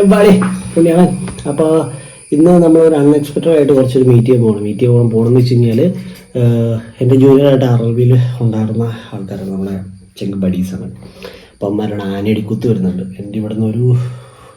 എമ്പാടി പുണ്യാളൻ. അപ്പോൾ ഇന്ന് നമ്മൾ ഒരു അൺഎക്സ്പെക്റ്റഡ് ആയിട്ട് കുറച്ചൊരു മീറ്റ് ചെയ്യാൻ പോകണം. മീറ്റ് ചെയ്യാൻ പോകണമെന്ന് വെച്ച് കഴിഞ്ഞാൽ എന്റെ ജൂനിയറായിട്ട് അറബിയിൽ ഉണ്ടായിരുന്ന ആൾക്കാരാണ് നമ്മളെ ചെങ്ക് ബഡീസാണ് അപ്പം അമ്മമാരുടെ ആനയടിക്കുത്ത് വരുന്നുണ്ട് എന്റെ ഇവിടെ നിന്ന് ഒരു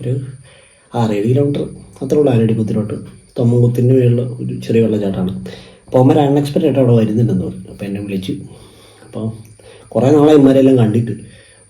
ഒരു ആറേഴ് കിലോമീറ്റർ അത്രേ ഉള്ളൂ ആനയടിക്കുത്തിലോട്ട്. തൊമ്മൻകുത്തിന്റെ മേളിൽ ഒരു ചെറിയ വെള്ളച്ചാട്ടമാണ്. അപ്പോൾ അമ്മമാർ അൺഎക്സ്പെക്റ്റഡ് ആയിട്ട് അവിടെ വരുന്നുണ്ടെന്ന് പറഞ്ഞു. അപ്പോൾ എന്നെ വിളിച്ചു. അപ്പോൾ കുറേ നാളെ ഇമാരെല്ലാം കണ്ടിട്ട്.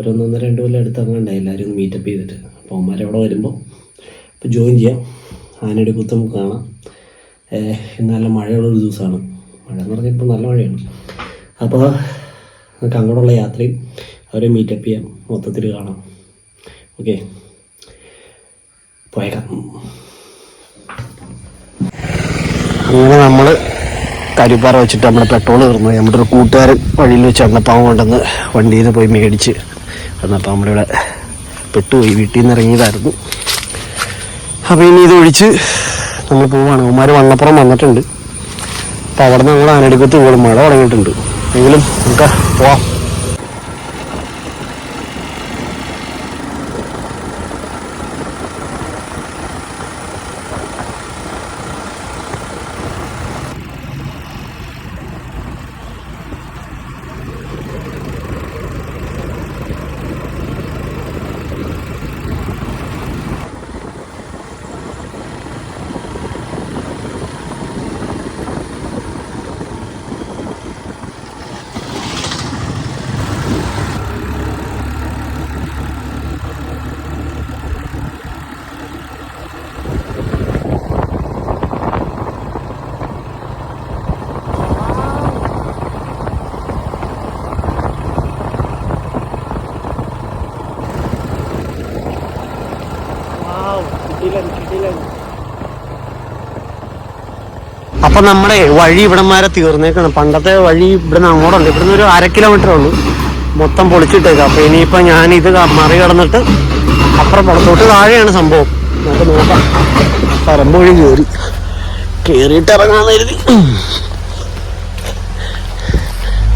ഒരു ഒന്നൊന്നര രണ്ട് കൊല്ലം ഉണ്ടായി. എല്ലാവരും മീറ്റപ്പ് ചെയ്തിട്ട്. അപ്പോൾ അവന്മാരെ അവിടെ വരുമ്പോൾ ഇപ്പോൾ ജോയിൻ ചെയ്യാം. ആനയുടെ കുത്ത് കാണാം. ഇന്ന് നല്ല മഴയുള്ളൊരു ദിവസമാണ്. മഴ എന്ന് പറഞ്ഞാൽ ഇപ്പോൾ നല്ല മഴയാണ്. അപ്പോൾ നമുക്ക് അങ്ങോട്ടുള്ള യാത്രയും അവരെ മീറ്റപ്പ് ചെയ്യാം. മൊത്തത്തിൽ കാണാം. ഓക്കെ. പോയേക്കാം. അങ്ങനെ നമ്മൾ കരിപ്പാറ വെച്ചിട്ട് നമ്മുടെ പെട്രോൾ തീർന്നു നമ്മുടെ ഒരു കൂട്ടുകാരൻ വഴിയിൽ വെച്ച് എണ്ണപ്പാവം കൊണ്ടുവന്ന് വണ്ടിയിൽ നിന്ന് പോയി മേടിച്ച് എന്നപ്പോൾ നമ്മളിവിടെ പെട്ടുപോയി. വീട്ടിൽ നിന്ന് ഇറങ്ങിയതായിരുന്നു. അപ്പോൾ ഇനി ഇത് ഒഴിച്ച് നമ്മൾ പോവാണ്. ഉമ്മാർ വണ്ണപ്പുറം വന്നിട്ടുണ്ട്. അപ്പോൾ അവിടെ നിന്ന് ഞങ്ങൾ ആനടുക്കത്ത് പോകും. മഴ തുടങ്ങിയിട്ടുണ്ട്. എങ്കിലും നമുക്ക് പോവാം. അപ്പൊ നമ്മുടെ വഴി ഇവിടംമാരെ തീർന്നേക്കാണ്. പണ്ടത്തെ വഴി ഇവിടുന്ന് അങ്ങോട്ടുണ്ട് ഇവിടുന്ന് ഒരു അര കിലോമീറ്റർ ഉള്ളൂ. മൊത്തം പൊളിച്ചിട്ടേക്കാം. അപ്പൊ ഇനിയിപ്പോ ഞാൻ ഇത് മറികടന്നിട്ട് അപ്പുറം പുറത്തോട്ട് താഴെയാണ് സംഭവം. നമുക്ക് നോക്കാം. പറമ്പ് വഴി കയറി കയറിയിട്ട് ഇറങ്ങാന്ന് കരുതി.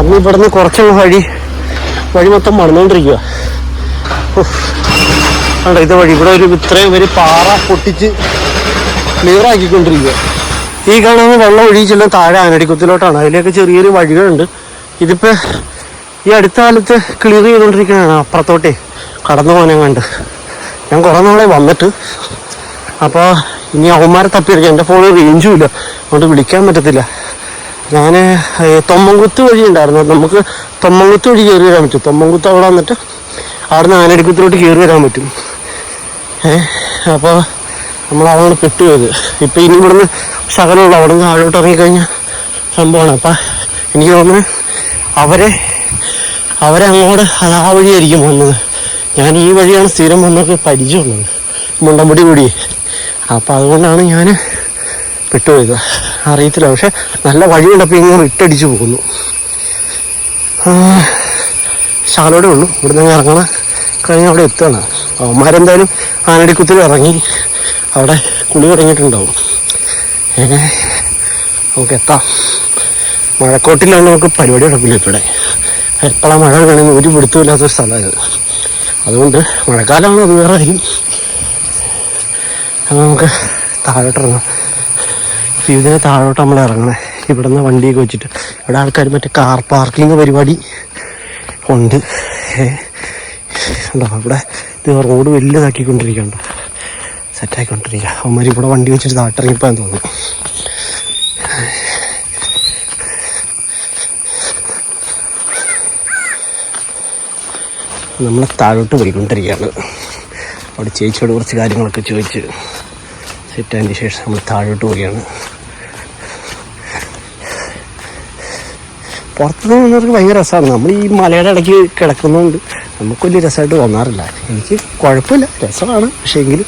അന്ന് ഇവിടുന്ന് കുറച്ചുള്ള വഴി വഴി മൊത്തം മറന്നുകൊണ്ടിരിക്കുക കണ്ടോ ഇത് വഴി ഇവിടെ ഒരു ഇത്രയും ഒരു പാറ പൊട്ടിച്ച് ക്ലിയർ ആക്കിക്കൊണ്ടിരിക്കുക. ഈ കാണുന്ന വെള്ളം ഒഴിച്ചെല്ലാം താഴെ ആനടിക്കുത്തിലോട്ടാണ് അതിലേക്ക് ചെറിയൊരു വഴികളുണ്ട്. ഇതിപ്പോൾ ഈ അടുത്ത കാലത്ത് ക്ലിയർ ചെയ്തുകൊണ്ടിരിക്കുകയാണ്. അപ്പുറത്തോട്ടേ കടന്നു പോകാൻ കണ്ട്. ഞാൻ കുറേ നാളെ വന്നിട്ട്. അപ്പോൾ ഇനി അവന്മാരെ തപ്പിയെടുക്കാം. എന്റെ ഫോണിൽ റേഞ്ചും ഇല്ല. അതുകൊണ്ട് വിളിക്കാൻ പറ്റത്തില്ല. ഞാൻ തൊമ്മൻകുത്ത് വഴി ഉണ്ടായിരുന്നു. നമുക്ക് തൊമ്മൻകുത്ത് വഴി കയറി വരാൻ പറ്റും തൊമ്മൻകുത്ത് അവിടെ വന്നിട്ട് അവിടുന്ന് ആനടിക്കുത്തിലോട്ട് കയറി വരാൻ പറ്റും. ഏഹ് അപ്പോൾ നമ്മൾ അതാണ് പെട്ടുപോയത് ഇപ്പം ഇനി ഇവിടുന്ന് ശകലമുള്ള അവിടെ നിന്ന് താഴോട്ട് ഇറങ്ങിക്കഴിഞ്ഞാൽ സംഭവമാണ്. അപ്പം എനിക്ക് തോന്നുന്നത് അവരെ അവരെ അങ്ങോട്ട് അത് ആ വഴിയായിരിക്കും വന്നത്. ഞാൻ ഈ വഴിയാണ് സ്ഥിരം വന്നൊക്കെ പരിചയമുള്ളത്. മുണ്ടമ്പടി കൂടി. അപ്പം അതുകൊണ്ടാണ് ഞാൻ വിട്ടുപോയത് അറിയത്തില്ല. പക്ഷെ നല്ല വഴിയുണ്ടപ്പോൾ ഇങ്ങനെ ഇട്ടടിച്ച് പോകുന്നു. ആ, ഉള്ളു. ഇവിടുന്ന് അങ്ങ് ഇറങ്ങണം. കഴിഞ്ഞ് അവിടെ എത്തുകയാണ്. അവന്മാരെന്തായാലും ആനടിക്കുത്തിൽ ഇറങ്ങി അവിടെ കുളി തുടങ്ങിയിട്ടുണ്ടാവും. നമുക്ക് എത്താം. മഴക്കോട്ടിലാണ് നമുക്ക് പരിപാടി നടക്കില്ല ഇവിടെ. എപ്പോഴാണ് മഴ കാണുന്നത് ഒരു പിടുത്തമില്ലാത്തൊരു സ്ഥലമാണ് അതുകൊണ്ട് മഴക്കാലമാണ് അത് വേറെ ആയിരിക്കും അപ്പോൾ നമുക്ക് താഴോട്ട് ഇറങ്ങാം. അപ്പോൾ ഇതിനെ താഴോട്ട് നമ്മൾ ഇറങ്ങണേ. ഇവിടെ നിന്ന് വണ്ടിയൊക്കെ വെച്ചിട്ട്. ഇവിടെ ആൾക്കാർ മറ്റേ കാർ പാർക്കിംഗ് പരിപാടി. ഉണ്ട്. ഉണ്ടോ ഇവിടെ ഇത് റോഡ് വലുതാക്കിക്കൊണ്ടിരിക്കണ്ട സെറ്റാക്കിക്കൊണ്ടിരിക്കുക അവന്മാർ ഇവിടെ വണ്ടി വെച്ചിട്ട് താട്ടിറങ്ങിപ്പോയാൻ തോന്നുന്നു. നമ്മൾ താഴോട്ട് പോയിക്കൊണ്ടിരിക്കുകയാണ്. അവിടെ ചേച്ചിയോട് കുറച്ച് കാര്യങ്ങളൊക്കെ ചോദിച്ച് സെറ്റായതിന് ശേഷം നമ്മൾ താഴോട്ട് പോവുകയാണ്. പുറത്തുനിന്ന് വന്നവർക്ക് ഭയങ്കര രസമാണ്. നമ്മൾ ഈ മലയുടെ ഇടയ്ക്ക് കിടക്കുന്നതുകൊണ്ട് നമുക്ക് വലിയ രസമായിട്ട് തോന്നാറില്ല. എനിക്ക് കുഴപ്പമില്ല. രസമാണ്. പക്ഷേ എങ്കിലും.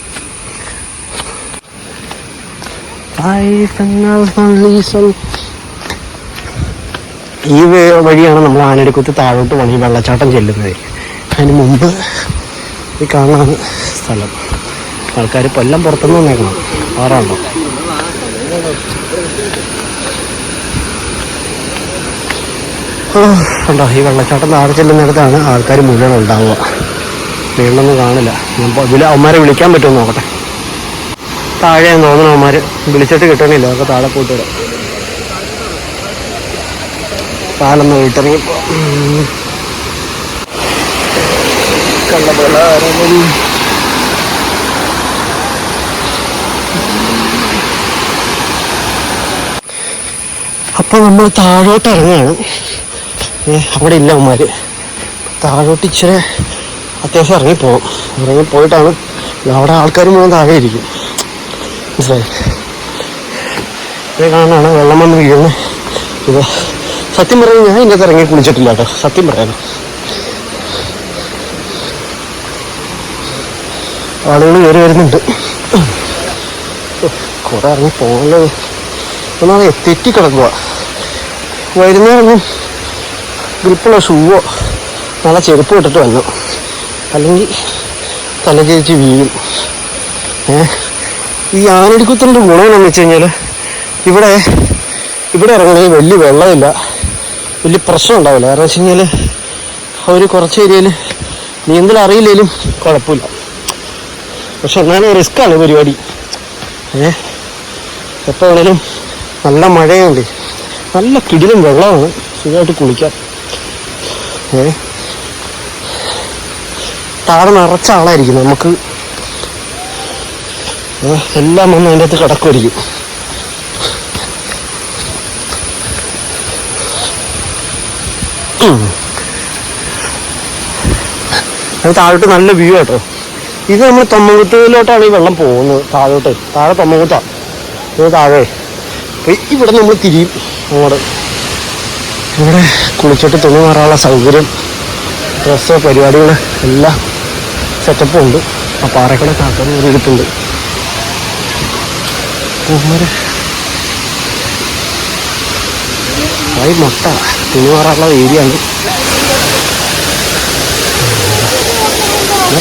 ഈ വഴിയാണ് നമ്മൾ ആനടിക്കുത്ത് താഴോട്ട് പോകണം ഈ വെള്ളച്ചാട്ടം ചെല്ലുന്നത്. അതിന് മുമ്പ് ഈ കാണാണ് സ്ഥലം. ആൾക്കാർ കൊല്ലം പുറത്തുനിന്ന് വന്നേക്കണം ആറാണ്ടോ കണ്ടോ ഈ വെള്ളച്ചാട്ടം താഴെ ചെല്ലുന്നിടത്താണ് ആൾക്കാർ മുഴുവൻ ഉണ്ടാവുക. വീണ്ടൊന്നും കാണില്ല. ഞാൻ ഇതിൽ അവന്മാരെ വിളിക്കാൻ പറ്റുമോ നോക്കട്ടെ. താഴെ തോന്നണം അവന്മാർ വിളിച്ചിട്ട് കിട്ടണില്ല. അതൊക്കെ താഴെ പോയിട്ട് വരാം കാലൊന്ന് വീട്ടിറങ്ങിപ്പോ അപ്പൊ നമ്മൾ താഴോട്ട് ഇറങ്ങുകയാണ്. അവിടെ ഇല്ല അവന്മാര് താഴോട്ട് ഇച്ചിരി അത്യാവശ്യം ഇറങ്ങിപ്പോകും. ഇറങ്ങിപ്പോയിട്ടാണ് അവിടെ ആൾക്കാർ മുഴുവൻ താഴെ ഇരിക്കും. മനസ്സിലായി? കാണാണ് വെള്ളം വന്ന് വീഴുന്നത്. ഇത് സത്യം പറഞ്ഞാൽ ഞാൻ ഇതിനകത്ത് ഇറങ്ങി കുളിച്ചിട്ടില്ല കേട്ടോ. സത്യം പറയാനോ? ആളുകൾ കയറി വരുന്നുണ്ട്. കുറെ ഇറങ്ങി പോകുന്നത് ഒന്നാമത് തെറ്റിക്കിടക്കുക വൈകുന്നേരം ഗ്രിപ്പുള്ള ഷൂവോ നല്ല ചെരുപ്പ് ഇട്ടിട്ട് വന്നു. അല്ലെങ്കിൽ തല ചേച്ചി വീഴും. ഏ? ഈ ആനടിക്കുത്തിന്റെ എന്താണെന്ന് വെച്ച് കഴിഞ്ഞാൽ ഇവിടെ ഇവിടെ ഇറങ്ങണമെങ്കിൽ വലിയ വെള്ളമില്ല. വലിയ പ്രശ്നം ഉണ്ടാവില്ല. കാരണം വെച്ച് കഴിഞ്ഞാൽ അവർ കുറച്ച് ഏരിയയിൽ നീന്തൽ അറിയില്ലെങ്കിലും കുഴപ്പമില്ല. പക്ഷെ എന്നാലും റിസ്ക്കാണ് പരിപാടി. ഏ? എപ്പോൾ നല്ല മഴയുണ്ട്. നല്ല കിടിലും വെള്ളമാണ്. സുഖമായിട്ട് കുളിക്കാം. താഴെ നിറച്ച ആളായിരിക്കും നമുക്ക്. എല്ലാം വന്ന് അതിന്റെ അകത്ത് കിടക്കുമായിരിക്കും. അത് താഴോട്ട് നല്ല വ്യൂ കേട്ടോ ഇത് നമ്മൾ തൊമ്മകുത്തിലോട്ടാണ് ഈ വെള്ളം പോകുന്നത് താഴോട്ട്. താഴെ തൊമ്മകുത്താണ് ഇത് താഴെ. ഇവിടെ നമ്മൾ തിരിയും അങ്ങോട്ട്. ഇവിടെ കുളിച്ചിട്ട് തുണി മാറാനുള്ള സൗകര്യം ഡ്രസ്സ് പരിപാടികൾ എല്ലാം സെറ്റപ്പും ഉണ്ട്. ആ പാറക്കട കാക്കാൻ ഒരു ഇരിപ്പുണ്ട് ഉമ്മര്. ആയി മൊട്ട തുണി മാറാനുള്ള ഏരിയ ആണ്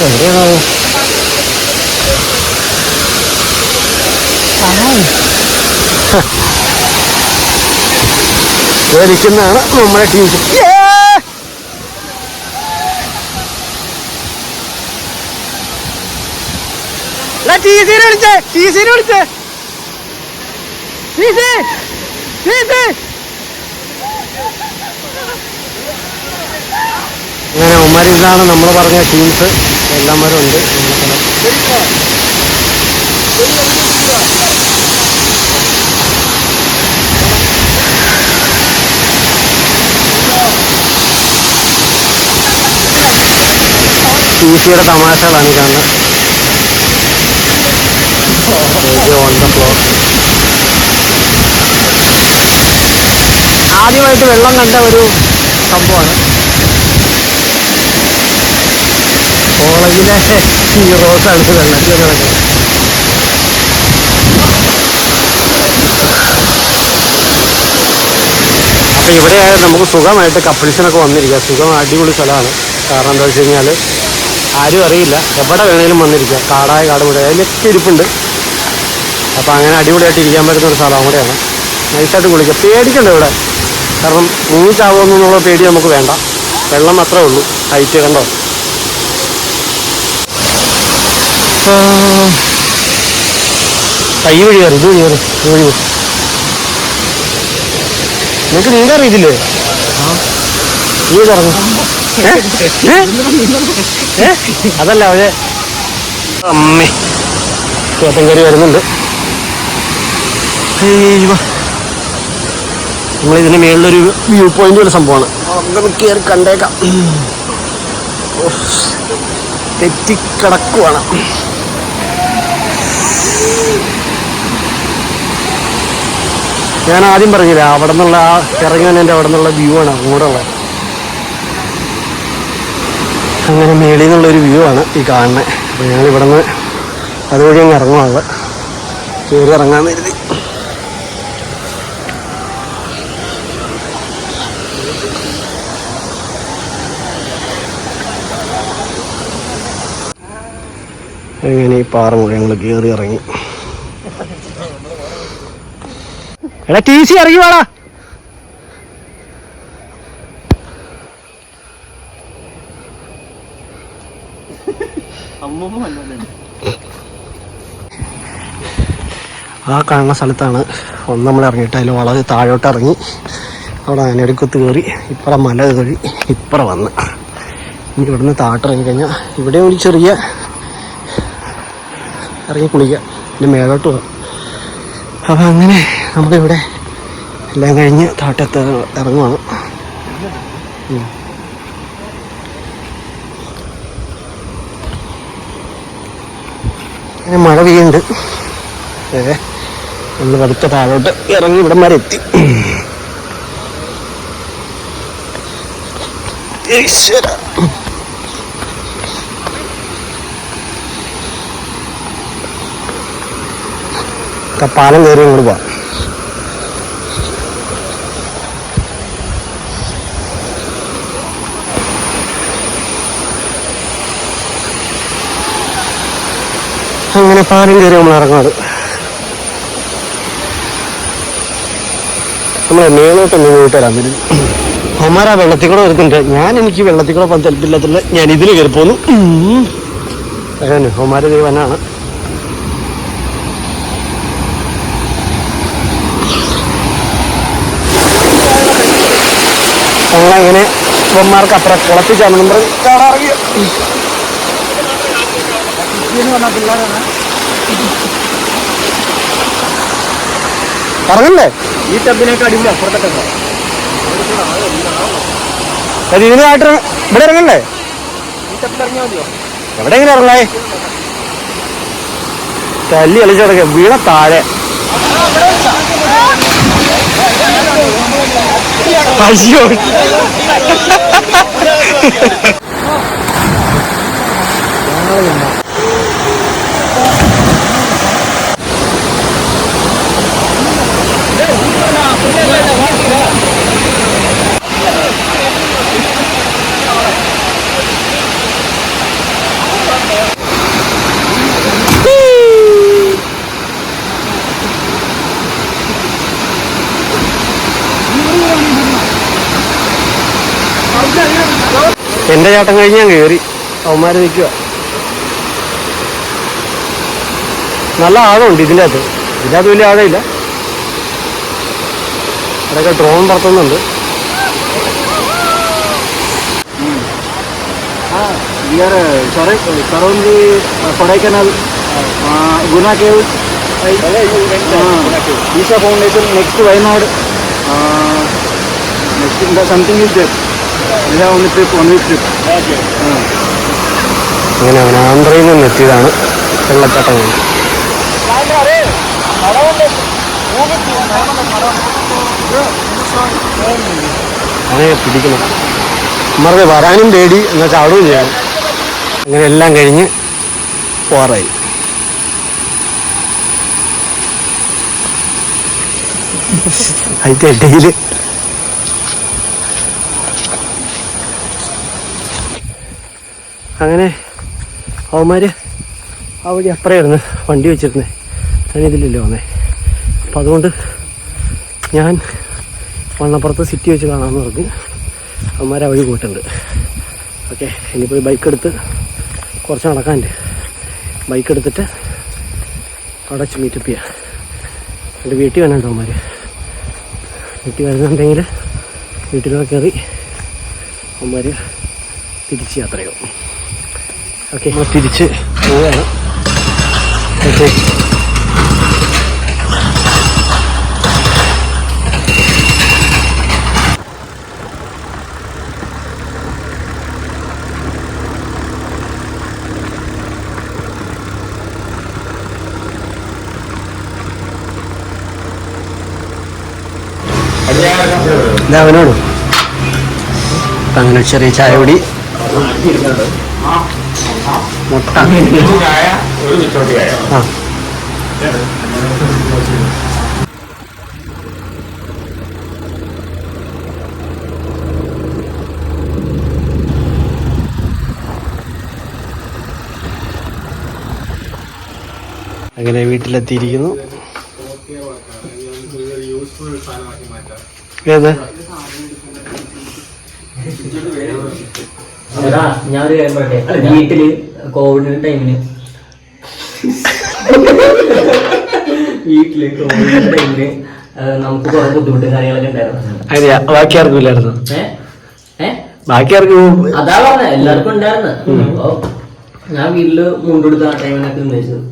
എവിടെയാണോ? എവിടെയാണ് ഇരിക്കുന്നതാണ് നമ്മുടെ ടീം വിളിച്ചേ വിളിച്ചേ. അങ്ങനെ ഉമ്മാർ ഇതാണ് നമ്മൾ പറഞ്ഞ ടീംസ് എല്ലാവരും ഉണ്ട്. ടീസിയുടെ തമാശകളാണ് ഈ കാണുന്നത്. on the floor. ആദ്യമായിട്ട് വെള്ളം കണ്ട ഒരു സംഭവമാണ്. കോളേജിലെ ഹീറോസാണ് വെള്ളത്തിൽ കിടക്കുന്നത് അപ്പൊ ഇവിടെ നമുക്ക് സുഖമായിട്ട് കപ്പിൾസിനൊക്കെ വന്നിരിക്കുക. സുഖം അടിപൊളി സ്ഥലമാണ്. കാരണം എന്താ വെച്ച് കഴിഞ്ഞാൽ ആരും അറിയില്ല. എവിടെ വേണേലും വന്നിരിക്കാം. കാടായ കാട് കൂടെ അതിലൊക്കെ ഇരിപ്പുണ്ട്. അപ്പോൾ അങ്ങനെ അടിപൊളിയായിട്ട് ഇരിക്കാൻ പറ്റുന്ന ഒരു സ്ഥലം കൂടെയാണ് നൈസായിട്ട് കുളിക്കുക പേടിക്കണ്ട ഇവിടെ. കാരണം മുങ്ങി എന്നുള്ള പേടി നമുക്ക് വേണ്ട. വെള്ളം അത്രേ ഉള്ളൂ. ഹൈറ്റ് കണ്ടോ? കൈ വഴി കയറി. ഇത് വഴി കയറി. ഇത് വഴി നിങ്ങൾക്ക് നീന്താൻ അറിയത്തില്ലേ? നീ പറഞ്ഞു അതല്ല അവർ അമ്മേ. ചേട്ടൻ കയറി വരുന്നുണ്ട്. നമ്മളിതിന് മേളിലൊരു വ്യൂ പോയിന്റ് ഒരു സംഭവമാണ്. കയറി കണ്ടേക്കാം. തെറ്റിക്കിടക്കുവാണ്. ഞാൻ ആദ്യം പറഞ്ഞില്ല അവിടെ നിന്നുള്ള ആ ഇറങ്ങി വന്നതിന്റെ അവിടെ നിന്നുള്ള വ്യൂ ആണ് അങ്ങോട്ടുള്ള. അങ്ങനെ മേളിൽ നിന്നുള്ളൊരു വ്യൂ ആണ് ഈ കാണുന്നത് അപ്പോൾ ഞങ്ങൾ ഇവിടെ നിന്ന് അതുവഴി അങ്ങ് ഇറങ്ങുവാണ് കയറി ഇറങ്ങാൻ കരുതി. അങ്ങനെ ഈ പാറ മുഴുവൻ ഞങ്ങൾ കയറി ഇറങ്ങി. ടി സി ഇറങ്ങി വേടാ. ആ കാണുന്ന സ്ഥലത്താണ്. ഒന്ന് നമ്മൾ ഇറങ്ങിയിട്ട് അതിൽ വളരെ താഴോട്ട് ഇറങ്ങി. അവിടെ ആനടിക്കുത്ത് കയറി. ഇപ്പുറം മല കയറി. ഇപ്പുറം വന്ന്. ഇനി ഇവിടുന്ന് താഴോട്ട് ഇറങ്ങിക്കഴിഞ്ഞാൽ ഇവിടെ ഒരു ചെറിയ ഇറങ്ങി കുളിക്കാം. പിന്നെ മേലോട്ട് പോകാം അപ്പം അങ്ങനെ നമ്മളിവിടെ എല്ലാം കഴിഞ്ഞ് താട്ടത്ത് ഇറങ്ങുവാണ്. അങ്ങനെ മഴ പെയ്യുന്നുണ്ട്. ഏ നമ്മൾ പതുക്കെ താഴോട്ട് ഇറങ്ങി ഇവിടം വരെ എത്തി. പാലം കയറി ഇങ്ങോട്ട് പോവാം. അങ്ങനെ പാലം കയറി നമ്മൾ ഇറങ്ങാറ്. നമ്മളെ മേലോട്ട് പോയിട്ട് വരാൻ വരും. അമ്മാരാ വെള്ളത്തിൽ കൂടെ വരുന്നുണ്ട് ഞാൻ എനിക്ക് വെള്ളത്തിൽ കൂടെ പോകാൻ ചിലപ്പില്ലാത്തില്ല ഞാൻ ഇതിൽ കയറി പോന്നു. അങ്ങനെ ഹോമാര ദൈവനാണ് ഞങ്ങളങ്ങനെ ഇവന്മാർക്ക് അപ്പുറം കുളത്തിൽ ചാമണം പറഞ്ഞ പിള്ളേരാണ്. പറഞ്ഞല്ലേ? ഈ ടബിനേക്കാൾ അടിപൊളി അപ്പുറത്തെ ടബ് ഇതിനായിട്ട് ഇവിടെ ഇറങ്ങിയാൽ മതിയോ? എവിടെയെങ്കിലും ഇറങ്ങേ തല്ലി കളിച്ച് കിടക്കുക വീണ താഴെ. അയ്യോ. എന്റെ ചേട്ടൻ കഴിഞ്ഞ് ഞാൻ കേറി. അവന്മാര് നിൽക്കുക നല്ല ആഴമുണ്ട് ഇതിന്റെ അകത്ത് ഇതിന്റെ അകത്ത് വലിയ ആഴമില്ല. അതൊക്കെ drone പറത്തുന്നുണ്ട്. Kodaikanal Guna cave. Isha foundation next Wayanad. Next something is that Week trip. Uh, അങ്ങനെ അവൻ ആന്ധ്രയിൽ നിന്ന് എത്തിയതാണ് വെള്ളച്ചാട്ടം അങ്ങനെ പിടിക്കണം. നമ്മൾക്ക് വരാനും പേടി എന്നാൽ ചാടുകയും ചെയ്യണം അങ്ങനെ എല്ലാം കഴിഞ്ഞ് പോറായി. അതിന്റെ ഇടയിൽ അങ്ങനെ അവന്മാർ ആ വഴി അപ്പുറമായിരുന്നു വണ്ടി വെച്ചിരുന്നത് ഞാൻ ഇതിലല്ലേ വന്നേ. അപ്പം അതുകൊണ്ട് ഞാൻ വണ്ണപ്പുറത്ത് സിറ്റി വെച്ച് കാണാമെന്ന് പറഞ്ഞ് അവന്മാർ ആ വഴി പോയിട്ടുണ്ട്. ഓക്കെ ഇനിയിപ്പോൾ ബൈക്ക് എടുത്ത് കുറച്ച് നടക്കാനുണ്ട്. ബൈക്ക് എടുത്തിട്ട് അവിടെ വെച്ച് മീറ്റപ്പ് ചെയ്യാം. എന്റെ വീട്ടിൽ വേണം അവന്മാർ വീട്ടിൽ വരുന്നുണ്ടെങ്കിൽ വീട്ടിലൊക്കെ കയറി അവന്മാർ തിരിച്ച് യാത്രയാവും ഓക്കെ. നമ്മൾ തിരിച്ച് പോവുകയാണ്. ഓക്കെ. അവനോട്. അങ്ങനെ ചെറിയ ചായ കുടി മുട്ട അങ്ങനെ വീട്ടിലെത്തിയിരിക്കുന്നു. ഏത്? ഞാനൊരു കാര്യം പറയട്ടെ. വീട്ടിൽ കോവിഡിന്റെ ടൈമിന് വീട്ടിൽ കോവിഡിന്റെ ടൈമിൽ നമുക്ക് കുറെ ബുദ്ധിമുട്ടും കാര്യങ്ങളൊക്കെ ഉണ്ടായിരുന്നു. ബാക്കി ആർക്കും ഇല്ലായിരുന്നു? ബാക്കി ആർക്കും അതാ പറഞ്ഞ എല്ലാവർക്കും ഉണ്ടായിരുന്നു. ഞാൻ വീട്ടിൽ മുണ്ടെടുത്ത ആ ടൈമിനൊക്കെ ഉന്നയിച്ചത്